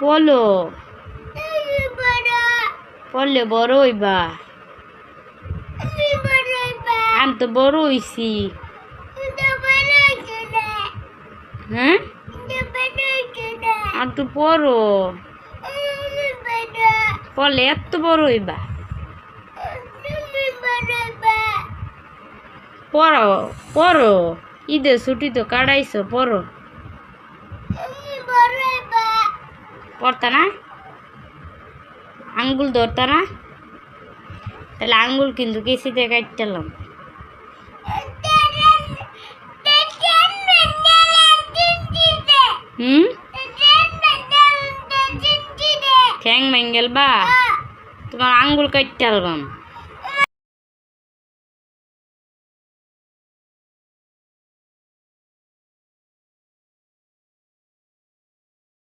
পলো পড়লে বড় হইবা। আমি তো বড় হইছি। হ্যাঁ? আর তো পড়ো। পড়লে এত বড় হইবা। পড়ো পড়ো। ঈদের ছুটি তো কাটাইছো পড়ো। পড়তা না আঙ্গুল ধরতা না তাহলে আঙ্গুল কিন্তু কেসিতে কাটতালাম হুম ঠ্যাং ম্যাঙ্গেল বা তোমার আঙ্গুল কাটতালাম